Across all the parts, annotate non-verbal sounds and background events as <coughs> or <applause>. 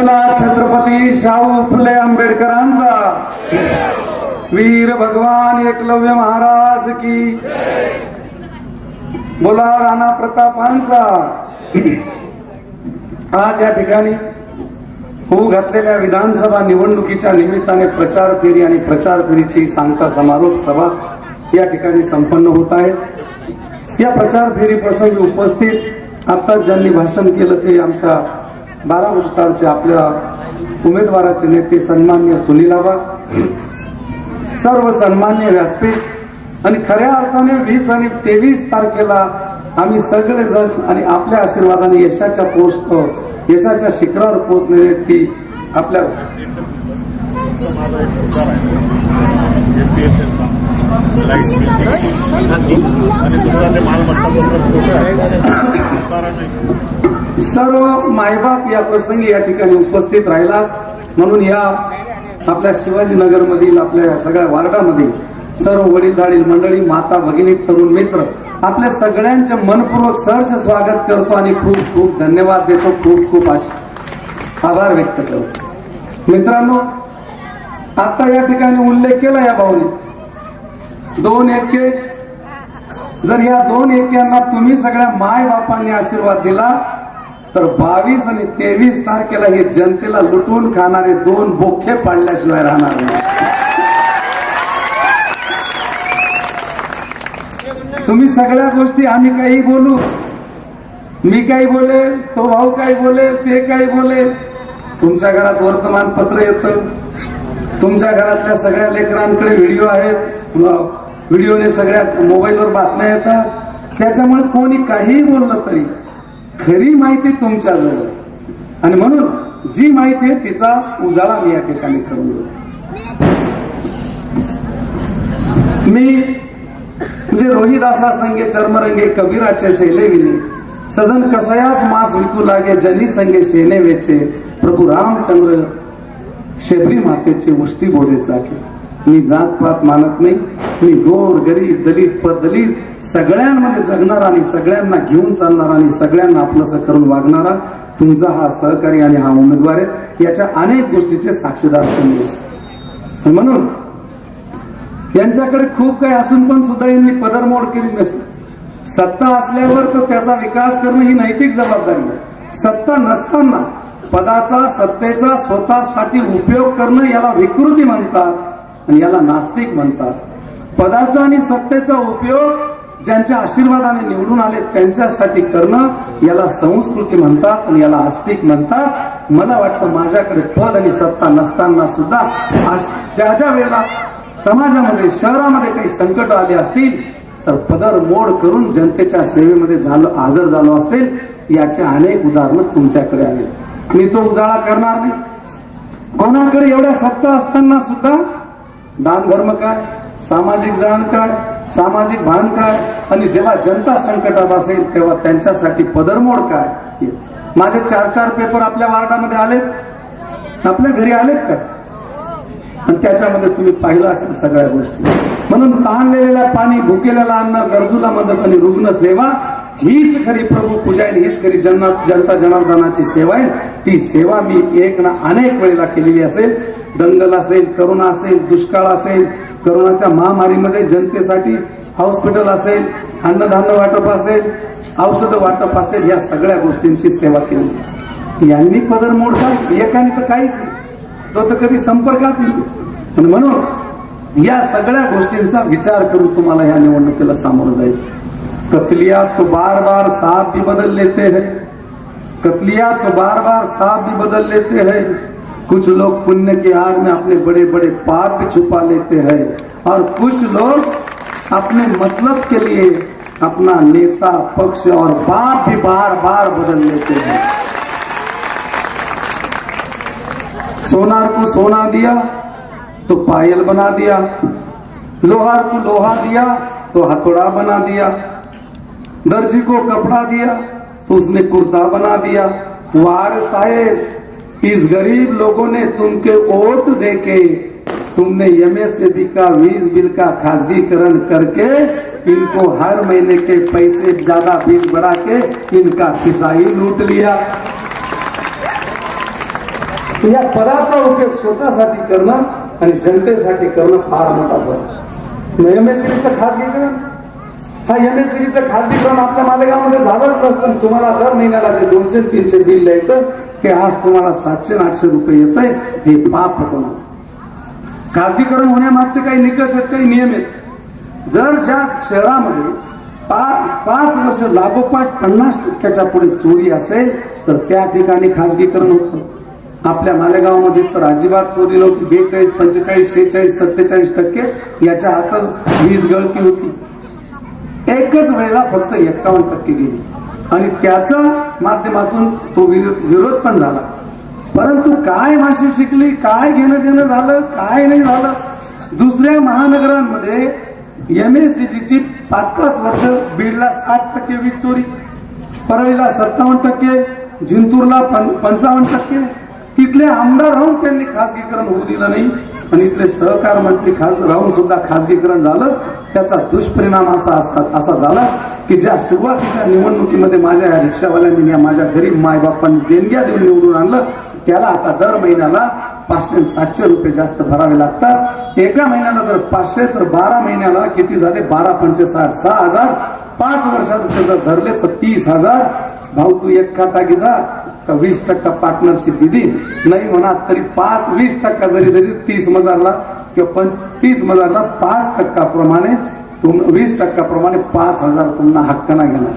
छत्रपती शाहू फुले आंबेडकरांचा. वीर भगवान एकलव्य महाराज की बोला राणा प्रतापांचा. आज या ठिकाणी होऊ घातलेल्या विधानसभा निवडणुकीच्या निमित्ताने प्रचार फेरी आणि प्रचार फेरीची सांगता समारोप सभा या ठिकाणी संपन्न होत आहे. या प्रचार फेरी प्रसंगी उपस्थित आता ज्यांनी भाषण केलं ते आमच्या बारा उतारचे आपल्या उमेदवाराचे नेते सन्मान्य सुनीलाबा सर्व सन्मान्य व्यासपीठ आणि खऱ्या अर्थाने वीस आणि तेवीस तारखेला आम्ही सगळेजण आणि आपल्या आशीर्वादाने यशाच्या पोस्ट यशाच्या शिखरावर पोहोचलेले ती आपल्या मालमत्ता <coughs> सर्व मायबाप या प्रसंगी या ठिकाणी उपस्थित राहिला म्हणून या आपल्या शिवाजीनगर मधील आपल्या सगळ्या वार्डामध्ये सर्व वडीलधारील मंडळी माता भगिनी तरुण मित्र आपल्या सगळ्यांचे मनपूर्वक सहर्ष स्वागत करतो आणि खूप खूप धन्यवाद देतो. खूप खूप आभार व्यक्त करतो. मित्रांनो आता या ठिकाणी उल्लेख केला या भाऊने. दोन एके जर या दोन एक्यांना तुम्ही सगळ्या माय बापांनी आशीर्वाद दिला तर बावीस आणि तेवीस तारखेला हे जनतेला लुटून खाणारे दोन बोखे पाडल्याशिवाय राहणार नाही. तुम्ही सगळ्या गोष्टी आम्ही काही बोलू. मी काही बोले तो भाऊ काही बोले ते काही बोले तुमच्या घरात वर्तमानपत्र येतं. तुमच्या घरातल्या सगळ्या लेकरांकडे व्हिडिओ आहेत. व्हिडिओने सगळ्या मोबाईलवर बातम्या येतात. त्याच्यामुळे कोणी काहीही बोललं तरी खरी माहिती तुमच्याजवळ. आणि म्हणून जी माहिती आहे तिचा उजाळा मी या ठिकाणी करून देतो. मी म्हणजे रोहिदासा संगे चर्मरंगे कबीराचे सेले विने सजन कसयास मास विकू लागे जनी संगे शेने वेचे प्रभू रामचंद्र शेबरी मातेचे उष्टी बोरे चाके. मी जात पात मानत नाही मी गोर गरीब दलित पदलित सगळ्यांमध्ये जगणारा आणि सगळ्यांना घेऊन चालणारा आणि सगळ्यांना आपलंसं करून वागणारा तुमचा हा सहकारी आणि हा उमेदवार आहे. याच्या अनेक गोष्टीचे साक्षीदार तुम्ही. म्हणून यांच्याकडे खूप काही असून पण सुद्धा यांनी पदरमोड केली नसेल. सत्ता असल्यावर तर त्याचा विकास करणं ही नैतिक जबाबदारी आहे. सत्ता नसताना पदाचा सत्तेचा स्वतःसाठी उपयोग करणं याला विकृती म्हणतात आणि याला नास्तिक म्हणतात. पदाचा आणि सत्तेचा उपयोग ज्यांच्या आशीर्वादाने निवडून आले त्यांच्यासाठी करणं याला संस्कृती म्हणतात आणि याला आस्तिक म्हणतात. मला वाटतं माझ्याकडे पद आणि सत्ता नसताना सुद्धा ज्या ज्या वेळेला समाजामध्ये शहरामध्ये काही संकट आले असतील तर पदर मोड करून जनतेच्या सेवेमध्ये झालं हजर झालो असतील याचे अनेक उदाहरणं तुमच्याकडे आले मी तो उजाळा करणार नाही. कोणाकडे एवढ्या सत्ता असताना सुद्धा दान धर्म काय सामाजिक जाण काय सामाजिक भान काय? आणि जेव्हा जनता संकटात असेल तेव्हा त्यांच्यासाठी पदरमोड काय? माझे चार चार पेपर आपल्या वार्डामध्ये आलेत. आपल्या घरी आलेत का? आणि त्याच्यामध्ये तुम्ही पाहिलं असेल सगळ्या गोष्टी. म्हणून ताणलेल्या पाणी भुकेलेला अन्न गरजूला मदत आणि रुग्ण सेवा हीच खरी प्रभू पूजा आहे हीच खरी जनता जनता जनार्दनाची सेवा आहे ती सेवा मी एक ना अनेक वेळेला केलेली असेल. दंगल असेल करोना असेल दुष्काळ असेल करोनाच्या महामारीमध्ये जनतेसाठी हॉस्पिटल असेल अन्नधान्य वाटप असेल औषध वाटप असेल या सगळ्या गोष्टींची सेवा केली. यांनी पदर मोड एकाने तर काहीच नाही. तो तर कधी संपर्कात येईल. म्हणून या सगळ्या गोष्टींचा विचार करून तुम्हाला या निवडणुकीला सामोरं जायचं कतलिया तो बार बार साहब भी बदल लेते हैं। कतलिया तो बार बार साहब भी बदल लेते हैं। कुछ लोग पुण्य की आग में अपने बड़े बड़े पाप भी छुपा लेते हैं और कुछ लोग अपने मतलब के लिए अपना नेता, पक्ष और बाप भी बार बार बदल लेते हैं। सोनार को सोना दिया तो पायल बना दिया। लोहार को लोहा दिया तो हथौड़ा बना दिया। दर्जी को कपड़ा दिया तो उसने कुर्ता बना दिया। वार साहेब इस गरीब लोगों ने तुमके वोट देके तुमने एमएसएबी का वीज बिल का खासगीकरण करके इनको हर महीने के पैसे ज्यादा बिल बढ़ा के इनका खिसाई लूट लिया। या पदाचा उपयोग स्वतःसाठी करणं आणि जनतेसाठी करणं फार मोठा फरक एम खासगीकरण हा एम एस खासगीकरण आपल्या मालेगावमध्ये झालंच नसतं. तुम्हाला दर महिन्याला जे दोनशे तीनशे बिल द्यायचं ते आज तुम्हाला सातशे आठशे रुपये येत आहे हे पाप कोणाचं खासगीकरण होण्यामागचे काही निकष आहेत काही नियम आहेत. जर ज्या शहरामध्ये पा- पाच वर्ष लागोपाठ पन्नास टक्क्याच्या पुढे चोरी असेल तर त्या ठिकाणी खासगीकरण होतं. आपल्या मालेगावमध्ये तर अजिबात चोरी नव्हती. बेचाळीस पंचेचाळीस शेहेचाळीस सत्तेचाळीस टक्के याच्या हातच वीज गळती होती. एकच वेळेला फक्त एक्कावन्न टक्के गेली. आणि त्याचा माध्यमातून तो विरोध पण झाला. परंतु काय भाषा शिकली काय घेणं देणं झालं काय नाही झालं? दुसऱ्या महानगरांमध्ये एम एस सी ची पाच पाच वर्ष बीडला साठ टक्के वीज चोरी परळीला सत्तावन्न टक्के जिंतूरला पंचावन्न टक्के. तिथले आमदार राहून त्यांनी खासगीकरण होऊ दिलं नाही. आणि इथले सहकार मंत्री खास राहून सुद्धा खासगीकरण झालं. त्याचा दुष्परिणाम असा असा असा झाला की ज्या सुरुवातीच्या निवडणुकीमध्ये माझ्या या रिक्षावाल्यांनी या माझ्या गरीब मायबापांनी देणग्या देऊन निवडून आणलं त्याला आता दर महिन्याला पाचशे सातशे रुपये जास्त भरावे लागतात. एका महिन्याला जर पाचशे तर बारा महिन्याला किती झाले? बारा पंचे साठ सहा हजार. पाच वर्षात जर धरले तर तीस हजार. भाऊ तू एक खाता घेता का वीस टक्का पार्टनरशिप दिली नाही म्हणा तरी पाच वीस टक्का जरी तरी तीस मजारला किंवा पण तीस मजारला पाच टक्का प्रमाणे तुम वीस टक्का प्रमाणे पाच हजार तुम्हाला हक्काना घेणार.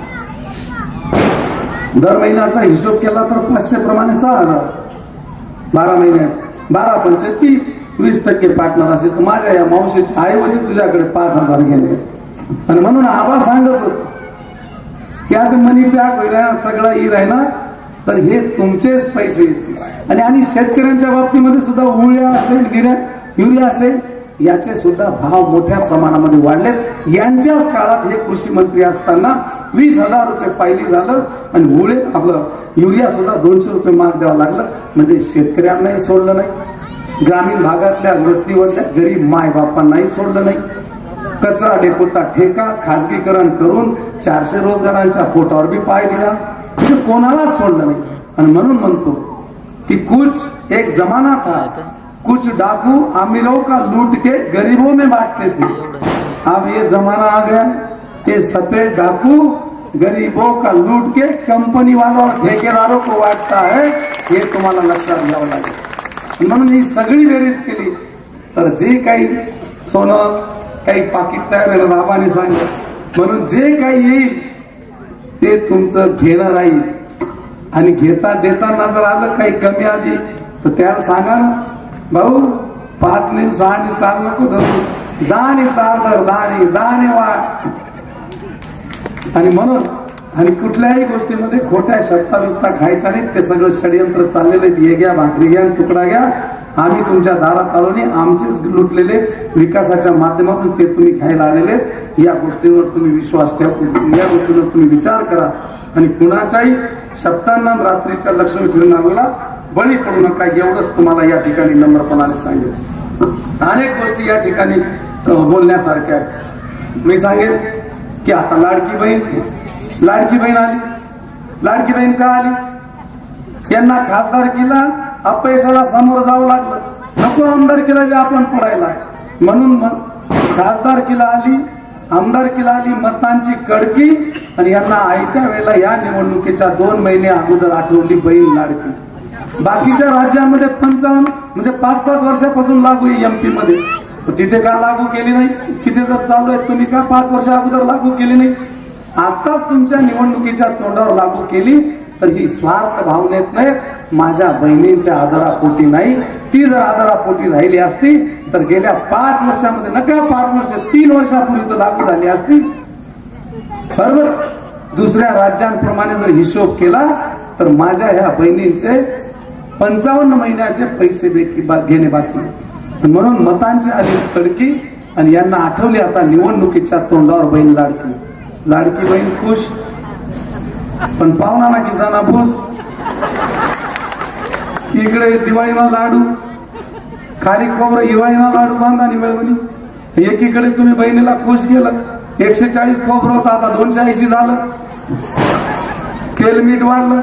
दर महिन्याचा हिशोब केला तर पाचशे प्रमाणे सहा हजार. बारा महिन्यात बारा पंचे तीस वीस टक्के पार्टनर असेल तर माझ्या या मावशीच्या ऐवजी तुझ्याकडे पाच हजार गेले आणि म्हणून आबा सांगत होत की मनी पॅक होईल सगळा ई आहे तर हे तुमचेच पैसे. आणि आणि शेतकऱ्यांच्या बाबतीमध्ये सुद्धा उळ्या असेल गिऱ्या युरिया असेल याचे सुद्धा भाव मोठ्या प्रमाणामध्ये वाढलेत. यांच्याच काळात हे कृषी मंत्री असताना वीस हजार रुपये पाहिली झालं आणि उळे आपलं युरिया सुद्धा दोनशे रुपये मार्क द्यावा लागलं. म्हणजे शेतकऱ्यांनाही सोडलं नाही. ग्रामीण भागातल्या वस्तीवरल्या गरीब माय बापांनाही सोडलं नाही. कचरा डेपोचा ठेका खाजगीकरण करून चारशे रोजगारांच्या पोटावर बी पाय दिला. म्हणजे कोणालाच सोडलं नाही. आणि म्हणून म्हणतो की कुछ एक जमाना था. कुछ डाकू अमीरों का लूट के गरीबों में बांटते थे. अब ये जमाना आ गया ये सफेद डाकू गरीबों का लूट के कंपनी वालों और ठेकेदारों को बांटता है. हे तुम्हाला लक्षात घ्यावं लागेल म्हणून ही सगळी बेरीज केली. तर जे काही सोनं काही पाकिट तयार आहे बाबाने सांगितलं. म्हणून जे काही येईल ते तुमचं घेणं राहील. आणि घेता देताना जर आलं काही कमी आधी तर त्याला सांगा ना भाऊ पाच ने सहा ने चाल नको धरू. दाने चाल धर दाने वाट आणि म्हणून आणि कुठल्याही गोष्टीमध्ये खोट्या शब्दा बिब्दा खायच्या नाहीत. ते सगळं षडयंत्र चाललेलं आहेत. हे घ्या भाकरी घ्या तुकडा घ्या. आम्ही तुमच्या दारात आलो नाही आमचेच लुटलेले विकासाच्या माध्यमातून ते तुम्ही घ्यायला आलेले आहेत. या गोष्टींवर तुम्ही विश्वास ठेवा. या गोष्टीवर तुम्ही विचार करा. आणि कुणाच्याही शब्दांना रात्रीच्या लक्ष्मी फिरणाऱ्याला बळी पडू नका. एवढंच तुम्हाला या ठिकाणी नम्रपणाने सांगेल अनेक गोष्टी या ठिकाणी बोलण्यासारख्या आहेत. मी सांगेल की आता लाडकी बहीण लाडकी बहीण आली. लाडकी बहीण का आली? यांना खासदारकीला अपयशाला समोर जावं लागलं. नको आमदारकीला बी आपण पडायला म्हणून खासदार किला आली आमदारकीला आली मतांची कडकी आणि यांना आयत्या वेळेला या निवडणुकीच्या दोन महिने अगोदर आठवली बैल लाडकी. बाकीच्या राज्यांमध्ये पंचावन्न म्हणजे पाच पाच वर्षापासून लागू आहे एमपी मध्ये. तिथे का लागू केली नाही? तिथे जर चालू आहे तुम्ही का पाच वर्ष अगोदर लागू केली नाही? आताच तुमच्या निवडणुकीच्या तोंडावर लागू केली तर ही स्वार्थ भावनेत नाही माझ्या बहिणींच्या आदरापोटी नाही ती जर आदरापोटी राहिली असती तर गेल्या पाच वर्षामध्ये नका पाच वर्ष तीन वर्षापूर्वी तर लागू झाली असती. बरोबर? दुसऱ्या राज्यांप्रमाणे जर हिशोब केला तर माझ्या ह्या बहिणींचे पंचावन्न महिन्याचे पैसे घेणे बाकी म्हणून मतांची आली तडकी आणि यांना आठवली आता निवडणुकीच्या तोंडावर बहीण लाडकी. लाडकी बहीण खुश पण पाहुणा ना किसाना भूस. इकडे दिवाळीला लाडू. खाली खोबरं हिवाळीला लाडू बांधा मिळवली. मिळवणी एकीकडे तुम्ही बहिणीला खुश केलं. एकशे चाळीस खोबरं होतं आता दोनशे ऐंशी झालं. तेल मीठ वाढलं.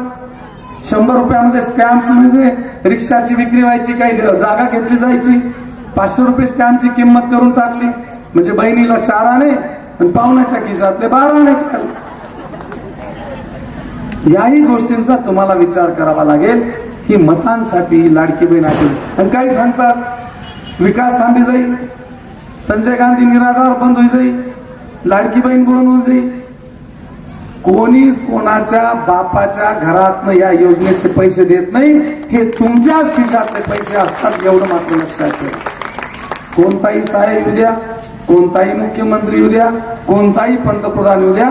शंभर रुपयामध्ये स्टॅम्पमध्ये रिक्षाची विक्री व्हायची काही जागा घेतली जायची. पाचशे रुपये स्टॅम्पची किंमत करून टाकली. म्हणजे बहिणीला चार आणे आणि पाहुण्याच्या खिशातले बारा आणे याही गोष्टींचा तुम्हाला विचार करावा लागेल. ही मतांसाठी लाडकी बहीण आणि काही सांगतात विकास थांबी जाईल संजय गांधी निराधार बंद होई जाई लाडकी बहीण बंद होऊन जाई. कोणीच कोणाच्या बापाच्या घरातनं या योजनेचे पैसे देत नाही हे तुमच्याच खिशातले पैसे असतात एवढं मात्र लक्षात ठेवा. कोणताही साहेब येऊ द्या कोणताही मुख्यमंत्री येऊ द्या कोणताही पंतप्रधान येऊ द्या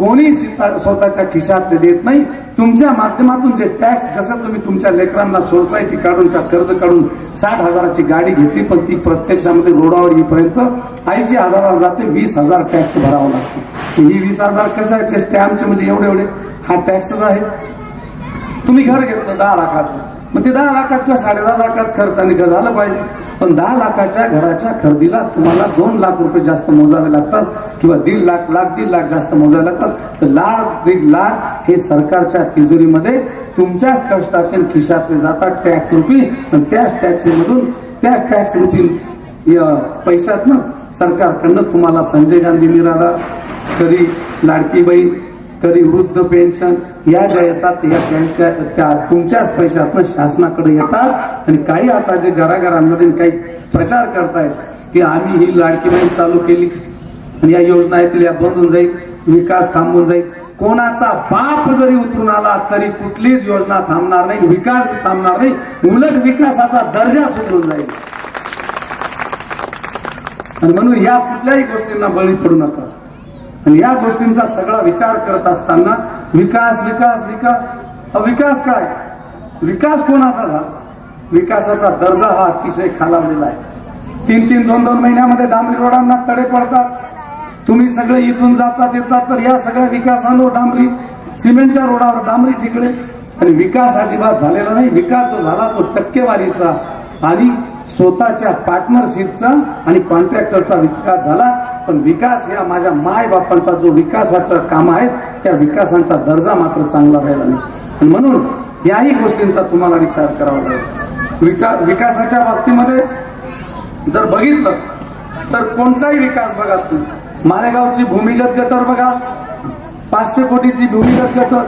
कोणी स्वतःच्या खिशातले देत नाही. तुमच्या माध्यमातून जे टॅक्स जसं तुम्ही तुमच्या लेकरांना सोसायटी काढून का कर्ज काढून साठ हजाराची गाडी घेतली पण ती प्रत्यक्षामध्ये रोडावर येईपर्यंत ऐंशी हजाराला जाते वीस हजार टॅक्स भरावा लागतो. ही वीस हजार कशाचे? स्टॅम्पचे म्हणजे एवढे एवढे. हा टॅक्सच आहे. तुम्ही घर घेतलं दहा लाखाचं. मग ते दहा लाखात किंवा साडे दहा लाखात खर्च आणि घर झालं पाहिजे. पण दहा लाखाच्या घराच्या खरेदीला तुम्हाला दोन लाख रुपये जास्त मोजावे लागतात किंवा दीड लाख लाख दीड लाख जास्त मोजावे लागतात. तर लाख दीड लाख हे सरकारच्या तिजोरीमध्ये तुमच्याच कष्टाचे खिशातले जातात टॅक्स रुपी. पण त्याच टॅक्सीमधून त्या टॅक्स रुपी पैशातनं सरकारकडनं तुम्हाला संजय गांधी निराधार कधी लाडकी बहीण कधी वृद्ध पेन्शन या ज्या येतात या त्यांच्या त्या तुमच्याच पैशातनं शासनाकडे येतात. आणि काही आता जे घराघरांमध्ये काही प्रचार करतायत की आम्ही ही लाडकी बहीण चालू केली. आणि या योजना येतील या बंद होऊन जाईल विकास थांबून जाईल. कोणाचा बाप जरी उतरून आला तरी कुठलीच योजना थांबणार नाही विकास थांबणार नाही. उलट विकासाचा दर्जा सुधरून जाईल. आणि म्हणून या कुठल्याही गोष्टींना बळी पडू नका. आणि या गोष्टींचा सगळा विचार करत असताना विकास विकास विकास. विकास काय? विकास कोणाचा झाला? विकासाचा दर्जा हा अतिशय खालावलेला आहे. तीन तीन दोन दोन महिन्यामध्ये डांबरी रोडांना तडे पडतात. तुम्ही सगळे इथून जातात येतात तर या सगळ्या विकासांवर डांबरी सिमेंटच्या रोडावर डांबरी ठिकळे आणि विकास अजिबात झालेला नाही. विकास जो झाला तो टक्केवारीचा. आणि स्वतःच्या पार्टनरशिपचा आणि कॉन्ट्रॅक्टरचा विकास झाला. पण विकास या माझ्या माय बापांचा जो विकासाचं काम आहे त्या विकासांचा दर्जा मात्र चांगला राहिला नाही. म्हणून याही गोष्टींचा तुम्हाला विचार करावा लागेल. विचार विकासाच्या बाबतीमध्ये जर बघितलं तर कोणताही विकास बघा तुम्ही. मालेगावची भूमिगत गटर बघा पाचशे कोटीची भूमिगत गटर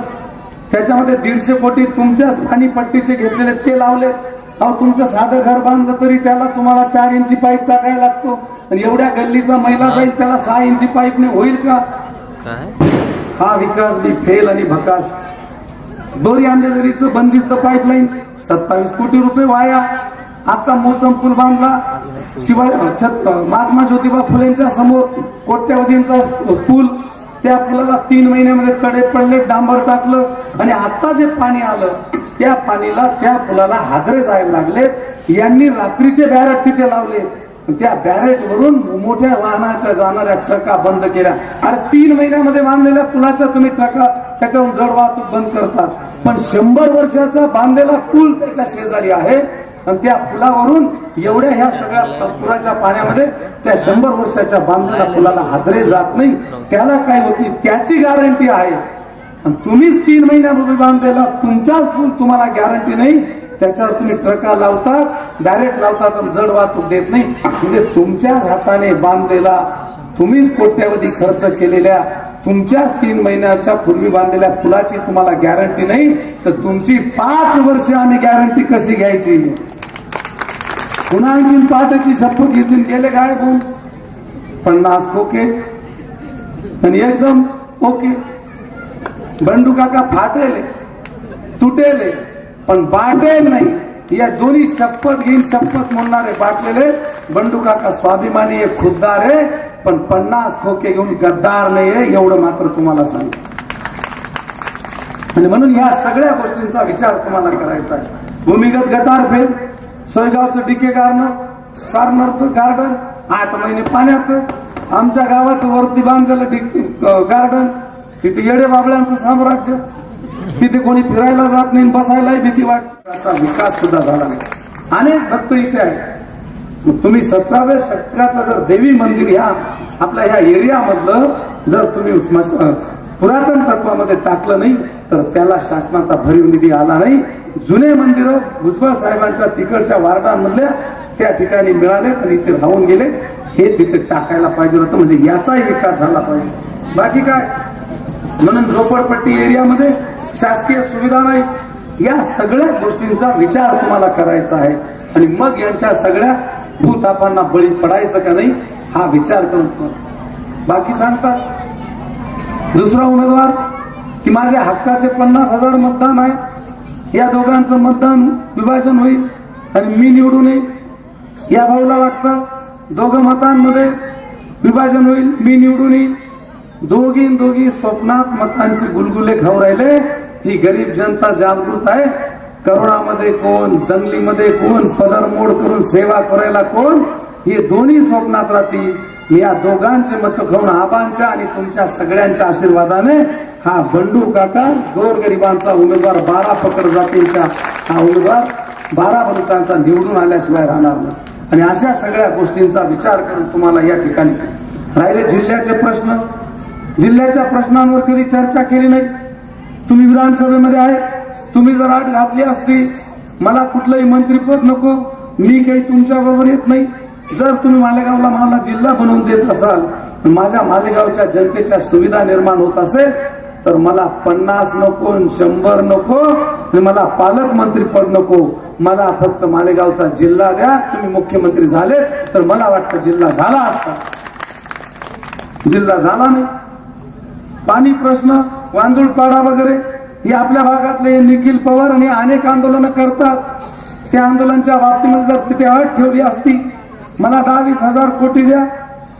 त्याच्यामध्ये दीडशे कोटी तुमच्या स्थानी पट्टीचे घेतलेले ते लावलेत. अहो तुमचं साधं घर बांधलं तरी त्याला तुम्हाला चार इंची पाईप टाकायला लागतो. आणि एवढ्या गल्लीचा महिला जाईल त्याला सहा इंची पाईपने होईल का? हा विकास बी फेल आणि भकास. दोरी आंबेदरीचं बंदिस्त पाईपलाईन सत्तावीस कोटी रुपये वाया. आता मोसम पूल बांधला. शिवाय छत महात्मा ज्योतिबा फुलेंच्या समोर कोट्यवधींचा पूल त्या पुलाला तीन महिन्यामध्ये कडे पडले डांबर टाकलं. आणि आता जे पाणी आलं त्या पाणीला त्या पुलाला हादरे जायला लागलेत. यांनी रात्रीचे बॅरेट तिथे लावले. त्या बॅरेट वरून मोठ्या वाहनाच्या जाणाऱ्या ट्रका बंद केल्या. अरे तीन महिन्यामध्ये बांधलेल्या पुलाच्या तुम्ही ट्रका त्याच्यावरून जड वाहतूक बंद करतात. पण शंभर वर्षाचा बांधलेला पूल त्याच्या शेजारी आहे. आणि त्या पुलावरून एवढ्या ह्या सगळ्या पुराच्या पाण्यामध्ये त्या शंभर वर्षाच्या बांधलेल्या पुलाला हादरे जात नाही. त्याला काय होती? त्याची गॅरंटी आहे. आणि तुम्हीच तीन महिन्यापूर्वी बांधलेला तुमचाच पूल तुम्हाला गॅरंटी नाही. त्याच्यावर तुम्ही ट्रका लावतात डायरेक्ट लावतात आणि जड वाहतूक देत नाही. म्हणजे तुमच्याच हाताने बांधलेला तुम्हीच कोट्यावधी खर्च केलेल्या तुमच्याच तीन महिन्याच्या पूर्वी बांधलेल्या पुलाची तुम्हाला गॅरंटी नाही. तर तुमची पाच वर्ष आम्ही गॅरंटी कशी घ्यायची? पुन्हा आणखीन पहाटेची शपथ घेतली गेले काय बोल पन्नास ओके. आणि एकदम ओके. बंडू काका फाटेले तुटेले पण बाटेल नाही. या दोन्ही शपथ घेईन शपथ म्हणणारे बाटलेले. बंडू काका स्वाभिमानी आहे खुद्दार आहे पण पन्नास खोके घेऊन गद्दार नाही आहे एवढं मात्र तुम्हाला सांग आणि म्हणून या सगळ्या गोष्टींचा विचार तुम्हाला करायचा आहे. भूमिगत गटार फेल सोयगावचं डीके गार्नर कार्नरचं गार्डन आठ महिने पाण्यात. आमच्या गावाचं वरती बांधलेलं डिक गार्डन तिथे येडे बाबळ्यांचं साम्राज्य. तिथे कोणी फिरायला जात नाही बसायलाही भीती वाटत विकास सुद्धा झाला नाही. अनेक भक्त इथे आहेत. मग तुम्ही सतराव्या शतकातलं जर देवी मंदिर ह्या आपल्या ह्या एरियामधलं जर तुम्ही पुरातन तत्वामध्ये टाकलं नाही तर त्याला शासनाचा भरीव निधी आला नाही. जुने मंदिर भुजबळ साहेबांच्या तिकडच्या वार्डांमधल्या त्या ठिकाणी मिळाले तर इथे राहून गेले हे तिथे टाकायला पाहिजे होतं म्हणजे याचाही विकास झाला पाहिजे. बाकी काय? म्हणून झोपडपट्टी एरियामध्ये शासकीय सुविधा नाही. या सगळ्या गोष्टींचा विचार तुम्हाला करायचा आहे. आणि मग यांच्या सगळ्या भूतापांना बळी पडायचं का नाही हा विचार करून बाकी सांगतात दुसरा उमेदवार की माझ्या हक्काचे पन्नास हजार मतदान आहे. या दोघांचं मतदान विभाजन होईल आणि मी निवडून येईल या भाऊला वाटतं दोघं मतांमध्ये विभाजन होईल मी निवडून येईल दोघी दोघी स्वप्नात मतांचे गुलगुले खाऊ राहिले. ही गरीब जनता जागृत आहे. करोडामध्ये कोण दंगलीमध्ये कोण पदरमोड करून सेवा करायला कोण? हे दोन्ही स्वप्नात राहतील या दोघांचे मत खाऊन आबांच्या आणि तुमच्या सगळ्यांच्या आशीर्वादाने हा बंडू काका गोरगरिबांचा उमेदवार बारा पकड जातींचा हा उमेदवार बारा बलुतांचा निवडून आल्याशिवाय राहणार नाही. आणि अशा सगळ्या गोष्टींचा विचार करून तुम्हाला या ठिकाणी राहिले जिल्ह्याचे प्रश्न. जिल्ह्याच्या प्रश्नांवर कधी चर्चा केली नाही. तुम्ही विधानसभेमध्ये आहे. तुम्ही जर आठ घातली असती मला कुठलंही मंत्रीपद नको. मी काही तुमच्या बरोबर येत नाही. जर तुम्ही मालेगावला मला जिल्हा बनवून देत असाल माझ्या मालेगावच्या जनतेच्या सुविधा निर्माण होत असेल तर मला पन्नास नको शंभर नको मला पालकमंत्री पद नको. मला फक्त मालेगावचा जिल्हा द्या. तुम्ही मुख्यमंत्री झाले तर मला वाटतं जिल्हा झाला असता. जिल्हा झाला नाही. पाणी प्रश्न वांजुळपाडा वगैरे हे आपल्या भागातले निखिल पवार आणि अनेक आंदोलन करतात. त्या आंदोलनाच्या बाबतीमध्ये जर तिथे अट ठेवली असती मला दहावीस हजार कोटी द्या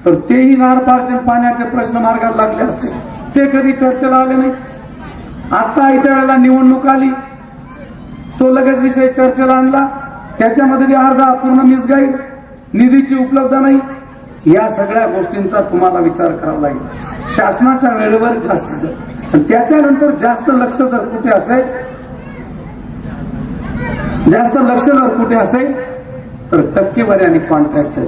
तर तेही नारपारचे पाण्याचे प्रश्न मार्गाला लागले असते. ते कधी चर्चेला आले नाही. आता इतर वेळेला निवडणूक आली. तो लगेच विषय चर्चेला आणला. त्याच्यामध्ये बी अर्धा पूर्ण मिसगाईड. निधीची उपलब्ध नाही. या सगळ्या गोष्टींचा तुम्हाला विचार करावा लागेल. शासनाच्या वेळेवर जास्त त्याच्यानंतर जास्त लक्ष जर कुठे असेल जास्त लक्ष जर कुठे असेल तर टक्केवारी आणि कॉन्ट्रॅक्ट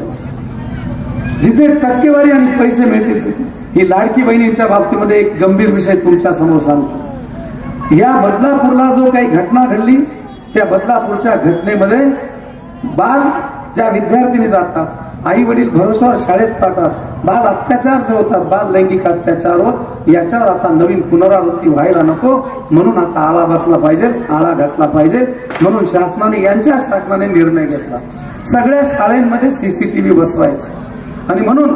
जिथे टक्केवारी आणि पैसे मिळतील तिथे. ही लाडकी बहिणींच्या बाबतीमध्ये एक गंभीर विषय तुमच्यासमोर सांगतो. या बदलापूरला जो काही घटना घडली त्या बदलापूरच्या घटनेमध्ये बाल ज्या विद्यार्थिनी जातात आई वडील भरोसावर शाळेत पाठतात बाल अत्याचार जे होतात बाल लैंगिक अत्याचार होत याच्यावर आता नवीन पुनरावृत्ती व्हायला नको. म्हणून आता आळा बसला पाहिजे आळा घासला पाहिजे. म्हणून शासनाने यांच्या शासनाने निर्णय घेतला. सगळ्या शाळेमध्ये सीसीटीव्ही बसवायचे. आणि म्हणून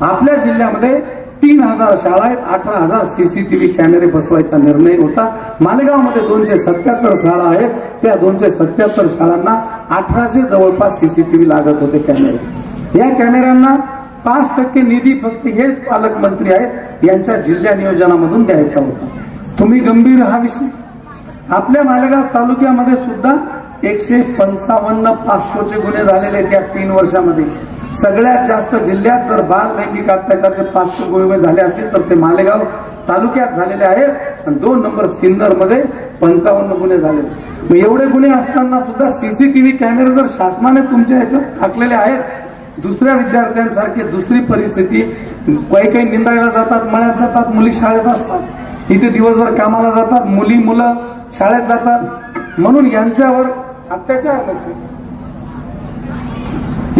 आपल्या जिल्ह्यामध्ये तीन हजार शाळा आहेत अठरा हजार सीसीटीव्ही कॅमेरे बसवायचा निर्णय होता. मालेगावमध्ये दोनशे सत्याहत्तर शाळा आहेत. त्या दोनशे सत्याहत्तर शाळांना अठराशे जवळपास सीसीटीव्ही लागत होते कॅमेरे. या कॅमेऱ्यांना पाच टक्के निधी फक्त हेच पालकमंत्री आहेत यांच्या जिल्हा नियोजनामधून द्यायचा होता. तुम्ही गंभीर हा विषय आपल्या मालेगाव तालुक्यामध्ये सुद्धा एकशे पंचावन्न पाचशोचे गुन्हे झालेले आहेत तीन वर्षामध्ये. सगळ्यात जास्त जिल्ह्यात जर बाल लैंगिक अत्याचारचे पाचशे गुन्हे झाले असतील तर ते मालेगाव तालुक्यात झालेले आहेत. आणि दोन नंबर सिन्नरमध्ये पंचावन्न गुन्हे झाले मग एवढे गुन्हे असताना सुद्धा सीसीटीव्ही कॅमेरे जर शासनाने तुमच्या ह्याच्यात टाकलेले आहेत दुसऱ्या विद्यार्थ्यांसारखी दुसरी परिस्थिती. काही काही निंदायला जातात मळ्यात जातात मुली शाळेत असतात. इथे दिवसभर कामाला जातात मुली मुलं शाळेत जातात. म्हणून यांच्यावर अत्याचार नको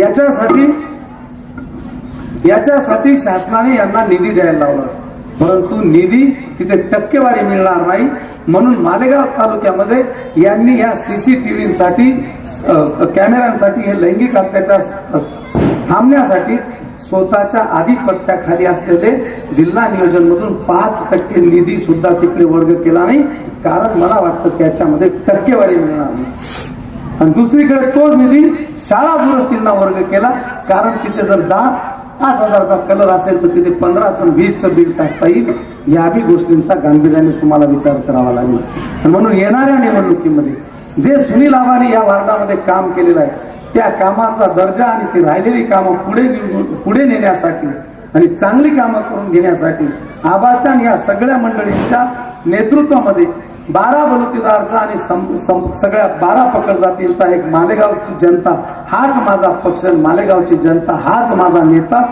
याच्यासाठी याच्यासाठी शासनाने यांना निधी द्यायला लावला. परंतु निधी तिथे टक्केवारी मिळणार नाही. म्हणून मालेगाव तालुक्यामध्ये यांनी या सीसीटीव्हीसाठी कॅमेऱ्यांसाठी हे लैंगिक अत्याचार थांबण्यासाठी स्वतःच्या आधिपत्याखाली असलेले जिल्हा नियोजन मधून पाच टक्के निधी सुद्धा तिकडे वर्ग केला नाही. कारण मला वाटतं त्याच्यामध्ये टक्केवारी मिळणार नाही. आणि दुसरीकडे तोच निधी शाळा दुरुस्तींना वर्ग केला. कारण तिथे जर दहा पाच हजारचा कलर असेल तर तिथे पंधराचं वीजचं बिल टाकता येईल. या बी गोष्टींचा गांभीर्याने तुम्हाला विचार करावा लागेल. म्हणून येणाऱ्या निवडणुकीमध्ये जे सुनील आबाने या वार्डामध्ये काम केलेलं आहे त्या कामाचा दर्जा आणि ती राहिलेली कामं पुढे पुढे नेण्यासाठी आणि चांगली कामं करून घेण्यासाठी आबाचान या सगळ्या मंडळींच्या नेतृत्वामध्ये बारा बलुतेदारचा आणि सम- सगळ्या बारा पकड जातींचा एक मालेगावची जनता हाच माझा पक्ष मालेगावची जनता हाच माझा नेता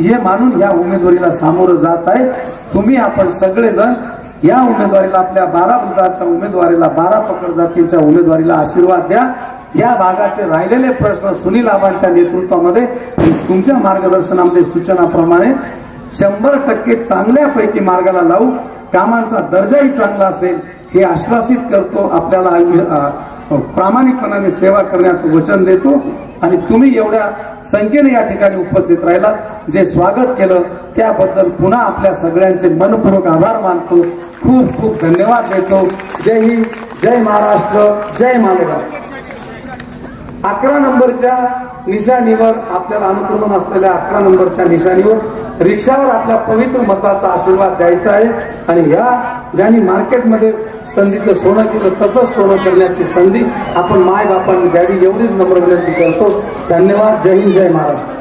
हे मानून या उमेदवारीला सामोरं जात आहे. तुम्ही आपण सगळेजण या उमेदवारीला आपल्या बारा बुद्धाच्या उमेदवारीला बारा पकड जातीच्या उमेदवारीला आशीर्वाद द्या. या भागाचे राहिलेले प्रश्न सुनील आबांच्या नेतृत्वामध्ये तुमच्या मार्गदर्शनामध्ये सूचनाप्रमाणे शंभर टक्के चांगल्यापैकी मार्गाला लावू कामांचा दर्जाही चांगला असेल हे आश्वासित करतो आपल्याला प्रामाणिकपणाने सेवा करण्याचं वचन देतो. आणि तुम्ही एवढ्या संख्येने या ठिकाणी उपस्थित राहिलात जे स्वागत केलं त्याबद्दल पुन्हा आपल्या सगळ्यांचे मनपूर्वक आभार मानतो. खूप खूप धन्यवाद देतो. जय हिंद जय महाराष्ट्र जय मालेगाव. अकरा नंबरच्या निशाणीवर आपल्याला अनुक्रमण असलेल्या अकरा नंबरच्या निशाणीवर रिक्षावर आपल्या पवित्र मताचा आशीर्वाद द्यायचा आहे. आणि या ज्यांनी मार्केटमध्ये संधीचं सोनं केलं तसंच सोनं करण्याची संधी आपण माय बापांनी द्यावी एवढीच नम्र विनंती करतो. धन्यवाद. जय हिंद जय महाराष्ट्र.